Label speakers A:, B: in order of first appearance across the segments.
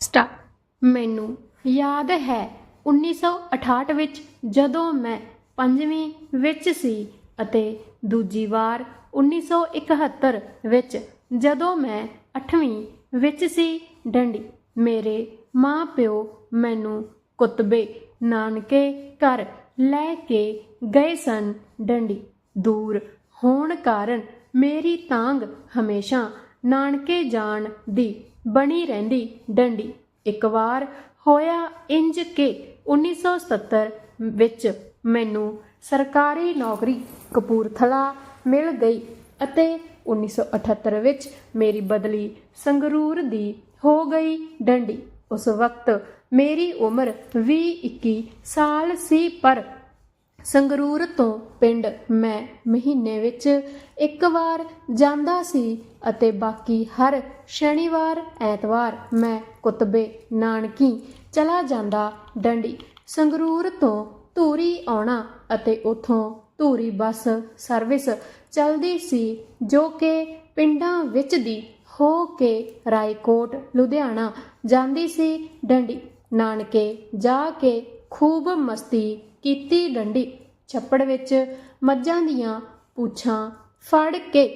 A: Start ਮੈਨੂੰ ਯਾਦ ਹੈ 1968 ਵਿੱਚ ਜਦੋਂ ਮੈਂ ਪੰਜਵੀਂ ਵਿੱਚ ਸੀ ਅਤੇ ਦੂਜੀ ਵਾਰ 1971 ਵਿੱਚ ਜਦੋਂ ਮੈਂ 8ਵੀਂ ਵਿੱਚ ਸੀ। ਡੰਡੀ, ਮੇਰੇ ਮਾਂ ਪਿਓ ਮੈਨੂੰ ਕੁਤਬੇ ਨਾਨਕੇ ਘਰ ਲੈ ਕੇ ਗਏ ਸਨ। ਡੰਡੀ, ਦੂਰ ਹੋਣ ਕਾਰਨ ਮੇਰੀ ਤਾਂਗ ਹਮੇਸ਼ਾ ਨਾਨਕੇ ਜਾਣ ਦੀ ਬਣੀ ਰਹਿੰਦੀ ਡੰਡੀ। ਇੱਕ ਵਾਰ ਹੋਇਆ ਇੰਜ ਕਿ 1977 ਵਿੱਚ ਮੈਨੂੰ ਸਰਕਾਰੀ ਨੌਕਰੀ ਕਪੂਰਥਲਾ ਮਿਲ ਗਈ ਅਤੇ 1978 ਵਿੱਚ ਮੇਰੀ ਬਦਲੀ ਸੰਗਰੂਰ ਦੀ ਹੋ ਗਈ ਡੰਡੀ। ਉਸ ਵਕਤ ਮੇਰੀ ਉਮਰ 20-21 ਸਾਲ ਸੀ ਪਰ ਸੰਗਰੂਰ ਤੋਂ ਪਿੰਡ ਮੈਂ ਮਹੀਨੇ ਵਿੱਚ ਇੱਕ ਵਾਰ ਜਾਂਦਾ ਸੀ ਅਤੇ ਬਾਕੀ ਹਰ ਸ਼ਨੀਵਾਰ, ਐਤਵਾਰ ਮੈਂ ਕੁਤਬੇ ਨਾਨਕੀ ਚਲਾ ਜਾਂਦਾ ਡੰਡੀ। ਸੰਗਰੂਰ ਤੋਂ ਧੂਰੀ ਆਉਣਾ ਅਤੇ ਉਥੋਂ ਧੂਰੀ ਬੱਸ ਸਰਵਿਸ ਚੱਲਦੀ ਸੀ ਜੋ ਕਿ ਪਿੰਡਾਂ ਵਿੱਚ ਦੀ ਹੋ ਕੇ ਰਾਏਕੋਟ, ਲੁਧਿਆਣਾ ਜਾਂਦੀ ਸੀ ਡੰਡੀ। ਨਾਨਕੇ ਜਾ ਕੇ ਖੂਬ ਮਸਤੀ ਕੀਤੀ ਡੰਡੀ। ਛੱਪੜ ਵਿੱਚ ਮੱਝਾਂ ਦੀਆਂ ਪੂਛਾਂ ਫੜ ਕੇ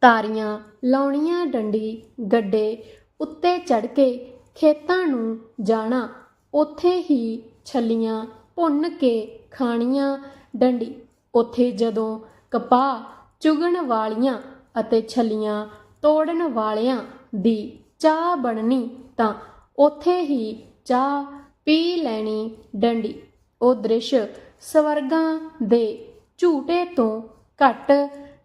A: ਤਾਰੀਆਂ ਲਾਉਣੀਆਂ ਡੰਡੀ ਗੱਡੇ ਉੱਤੇ ਚੜ ਕੇ ਖੇਤਾਂ ਨੂੰ ਜਾਣਾ। ਉੱਥੇ ਹੀ ਛੱਲੀਆਂ ਭੁੰਨ ਕੇ ਖਾਣੀਆਂ ਡੰਡੀ। ਉੱਥੇ ਜਦੋਂ ਕਪਾਹ ਚੁਗਣ ਵਾਲੀਆਂ ਅਤੇ ਛੱਲੀਆਂ ਤੋੜਨ ਵਾਲਿਆਂ ਦੀ ਚਾਹ ਬਣਨੀ ਤਾਂ ਉੱਥੇ ਹੀ ਚਾਹ ਪੀ ਲੈਣੀ ਡੰਡੀ। ਉਹ ਦ੍ਰਿਸ਼ ਸਵਰਗਾਂ ਦੇ ਝੂਟੇ ਤੋਂ ਘੱਟ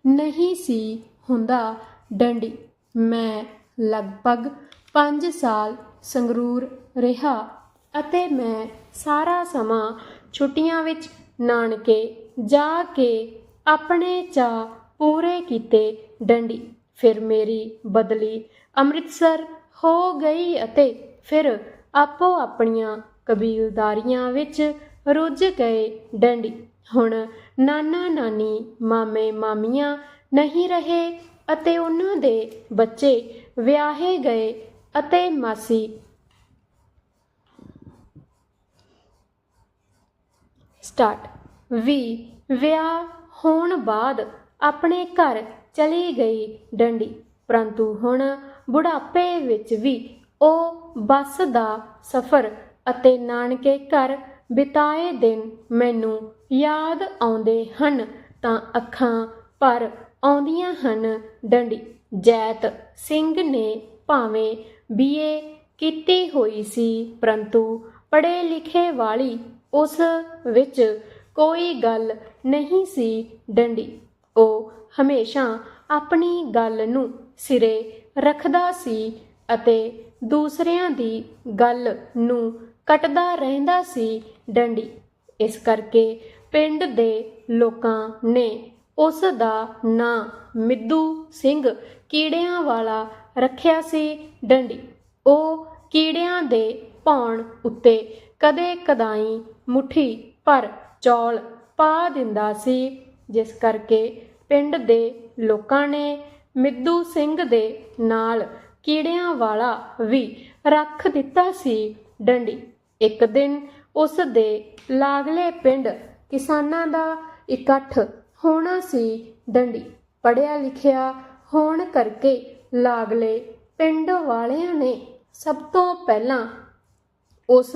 A: ਨਹੀਂ ਸੀ ਹੁੰਦਾ। ਡੰਡੀ, ਮੈਂ ਲਗਭਗ 5 ਸਾਲ ਸੰਗਰੂਰ ਰਿਹਾ ਅਤੇ ਮੈਂ ਸਾਰਾ ਸਮਾਂ ਛੁੱਟੀਆਂ ਵਿੱਚ ਨਾਨਕੇ ਜਾ ਕੇ ਆਪਣੇ ਚਾਅ ਪੂਰੇ ਕੀਤੇ। ਡੰਡੀ, ਫਿਰ ਮੇਰੀ ਬਦਲੀ ਅੰਮ੍ਰਿਤਸਰ ਹੋ ਗਈ ਅਤੇ ਫਿਰ ਆਪੋ ਆਪਣੀਆਂ ਕਬੀਲਦਾਰੀਆਂ ਵਿੱਚ ਰੁੱਝ ਗਏ ਡੰਡੀ। ਹੁਣ ਨਾਨਾ ਨਾਨੀ, ਮਾਮੇ ਮਾਮੀਆਂ ਨਹੀਂ ਰਹੇ ਅਤੇ ਉਹਨਾਂ ਦੇ ਬੱਚੇ ਵਿਆਹੇ ਗਏ ਅਤੇ ਮਾਸੀ ਸਟਾਰਟ। ਵੀ ਵਿਆਹ ਹੋਣ ਬਾਅਦ ਆਪਣੇ ਘਰ ਚਲੀ ਗਈ ਡੰਡੀ। ਪਰੰਤੂ ਹੁਣ ਬੁਢਾਪੇ ਵਿੱਚ ਵੀ ਉਹ ਬੱਸ ਦਾ ਸਫ਼ਰ ਅਤੇ ਨਾਨਕੇ ਘਰ ਬਿਤਾਏ ਦਿਨ ਮੈਨੂੰ ਯਾਦ ਆਉਂਦੇ ਹਨ ਤਾਂ ਅੱਖਾਂ ਭਰ ਆਉਂਦੀਆਂ ਹਨ ਡੰਡੀ। ਜੈਤ ਸਿੰਘ ਨੇ ਭਾਵੇਂ ਬੀਏ ਕੀਤੀ ਹੋਈ ਸੀ, ਪਰੰਤੂ ਪੜ੍ਹੇ ਲਿਖੇ ਵਾਲੀ ਉਸ ਵਿੱਚ ਕੋਈ ਗੱਲ ਨਹੀਂ ਸੀ ਡੰਡੀ। ਉਹ ਹਮੇਸ਼ਾ ਆਪਣੀ ਗੱਲ ਨੂੰ ਸਿਰੇ ਰੱਖਦਾ ਸੀ ਅਤੇ ਦੂਸਰਿਆਂ ਦੀ ਗੱਲ ਨੂੰ ਕੱਟਦਾ ਰਹਿੰਦਾ ਸੀ ਡੰਡੀ। ਇਸ ਕਰਕੇ ਪਿੰਡ ਦੇ ਲੋਕਾਂ ਨੇ ਉਸ ਦਾ ਨਾਂ ਮਿੱਦੂ ਸਿੰਘ ਕੀੜਿਆਂ ਵਾਲਾ ਰੱਖਿਆ ਸੀ ਡੰਡੀ। ਉਹ ਕੀੜਿਆਂ ਦੇ ਭੌਣ ਉੱਤੇ ਕਦੇ ਕਦਾਈ ਮੁਠੀ ਭਰ ਚੌਲ ਪਾ ਦਿੰਦਾ ਸੀ, ਜਿਸ ਕਰਕੇ ਪਿੰਡ ਦੇ ਲੋਕਾਂ ਨੇ ਮਿੱਦੂ ਸਿੰਘ ਦੇ ਨਾਲ ਕੀੜਿਆਂ ਵਾਲਾ ਵੀ ਰੱਖ ਦਿੱਤਾ ਸੀ ਡੰਡੀ। ਇੱਕ ਦਿਨ ਉਸ ਦੇ ਲਾਗਲੇ ਪਿੰਡ ਕਿਸਾਨਾਂ ਦਾ ਇਕੱਠ ਹੋਣਾ ਸੀ ਡੰਡੀ। ਪੜਿਆ ਲਿਖਿਆ ਹੋਣ ਕਰਕੇ ਲਾਗਲੇ ਪਿੰਡ ਵਾਲਿਆਂ ਨੇ ਸਭ ਤੋਂ ਪਹਿਲਾਂ ਉਸ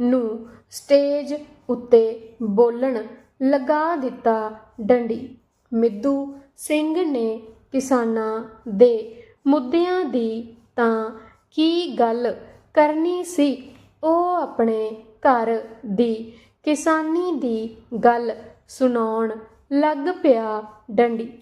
A: ਨੂੰ ਸਟੇਜ ਉੱਤੇ ਬੋਲਣ ਲਗਾ ਦਿੱਤਾ ਡੰਡੀ। ਮਿੱਦੂ ਸਿੰਘ ਨੇ ਕਿਸਾਨਾਂ ਦੇ ਮੁੱਦਿਆਂ ਦੀ ਤਾਂ ਕੀ ਗੱਲ ਕਰਨੀ ਸੀ ਉਹ ਆਪਣੇ ਘਰ ਦੀ ਕਿਸਾਨੀ ਦੀ ਗੱਲ ਸੁਣਾਉਣ ਲੱਗ ਪਿਆ ਡੰਡੀ।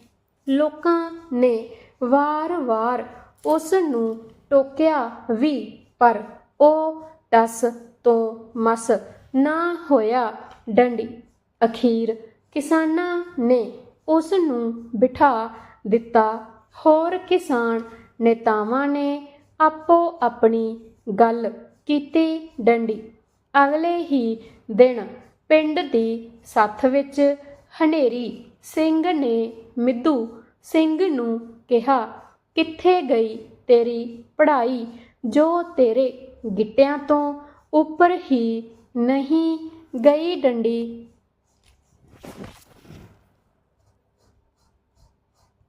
A: ਲੋਕਾਂ ਨੇ ਵਾਰ-ਵਾਰ ਉਸ ਨੂੰ ਟੋਕਿਆ ਵੀ, ਪਰ ਉਹ ਟਸ ਤੋਂ ਮਸ ਨਾ ਹੋਇਆ ਡੰਡੀ। ਅਖੀਰ ਕਿਸਾਨਾਂ ਨੇ ਉਸ ਨੂੰ ਬਿਠਾ ਦਿੱਤਾ। ਹੋਰ ਕਿਸਾਨ ਨੇਤਾਵਾਂ ਨੇ ਆਪੋ ਆਪਣੀ ਗੱਲ ਕੀਤੀ ਡੰਡੀ। ਅਗਲੇ ਹੀ ਦਿਨ ਪਿੰਡ ਦੀ ਸੱਥ ਵਿੱਚ ਹਨੇਰੀ ਸਿੰਘ ਨੇ ਮਿੱਧੂ ਸਿੰਘ ਨੂੰ ਕਿਹਾ, ਕਿੱਥੇ ਗਈ ਤੇਰੀ ਪੜ੍ਹਾਈ ਜੋ ਤੇਰੇ ਗਿੱਟਿਆਂ ਤੋਂ ਉੱਪਰ ਹੀ ਨਹੀਂ ਗਈ ਡੰਡੀ?